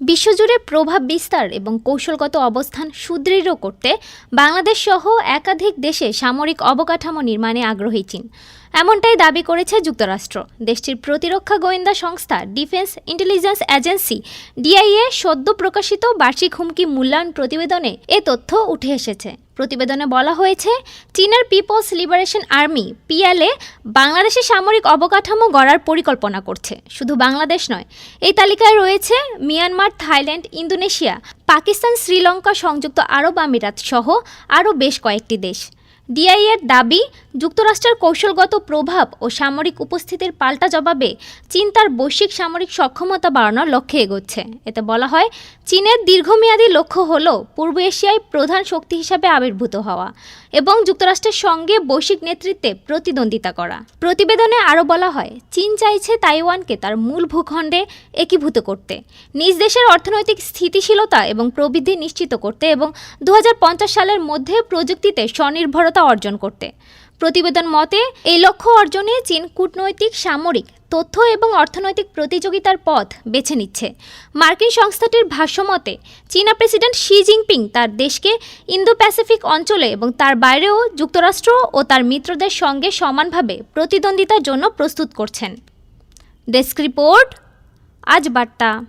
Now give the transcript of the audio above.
বিশ্বজুড়ে প্রভাব বিস্তার এবং কৌশলগত অবস্থান সুদৃঢ় করতে বাংলাদেশ সহ একাধিক দেশে সামরিক অবকাঠামো নির্মাণে আগ্রহী চীন। এমনটাই দাবি করেছে যুক্তরাষ্ট্র। দেশটির প্রতিরক্ষা গোয়েন্দা সংস্থা ডিফেন্স ইন্টেলিজেন্স এজেন্সি ডিআইএ সদ্য প্রকাশিত বার্ষিক হুমকি মূল্যায়ন প্রতিবেদনে এ তথ্য উঠে এসেছে। প্রতিবেদনে বলা হয়েছে, চীনের পিপলস লিবারেশন আর্মি, পিএলএ বাংলাদেশে সামরিক অবকাঠামো গড়ার পরিকল্পনা করছে। শুধু বাংলাদেশ নয়, এই তালিকায় রয়েছে Myanmar, Thailand, Indonesia, Pakistan, Sri Lanka, সংযুক্ত আরব আমিরাত সহ আরও বেশ কয়েকটি দেশ। ডিআইএর দাবি, যুক্তরাষ্ট্রের কৌশলগত প্রভাব ও সামরিক উপস্থিতির পাল্টা জবাবে চীন তার বৈশ্বিক সামরিক সক্ষমতা বাড়ানোর লক্ষ্যে এগোচ্ছে। এতে বলা হয়, চীনের দীর্ঘমেয়াদী লক্ষ্য হল পূর্ব এশিয়ায় প্রধান শক্তি হিসাবে আবির্ভূত হওয়া এবং যুক্তরাষ্ট্রের সঙ্গে বৈশ্বিক নেতৃত্বে প্রতিদ্বন্দ্বিতা করা। প্রতিবেদনে আরও বলা হয়, চীন চাইছে তাইওয়ানকে তার মূল ভূখণ্ডে একীভূত করতে, নিজ দেশের অর্থনৈতিক স্থিতিশীলতা এবং প্রবৃদ্ধি নিশ্চিত করতে এবং দু হাজার পঞ্চাশ সালের মধ্যে প্রযুক্তিতে স্বনির্ভরতা অর্জন করতে। প্রতিবেদন মতে, এই লক্ষ্য অর্জনে চীন কূটনৈতিক, সামরিক, তথ্য এবং অর্থনৈতিক প্রতিযোগিতার পথ বেছে নিচ্ছে। মার্কিন সংস্থাটির ভাষ্যমতে চীনা প্রেসিডেন্ট শি জিনপিং তার দেশকে ইন্দো প্যাসিফিক অঞ্চলে এবং তার বাইরেও যুক্তরাষ্ট্র ও তার মিত্রদের সঙ্গে সমানভাবে প্রতিদ্বন্দ্বিতার জন্য প্রস্তুত করছেন। ডেস্ক রিপোর্ট, আজ বার্তা।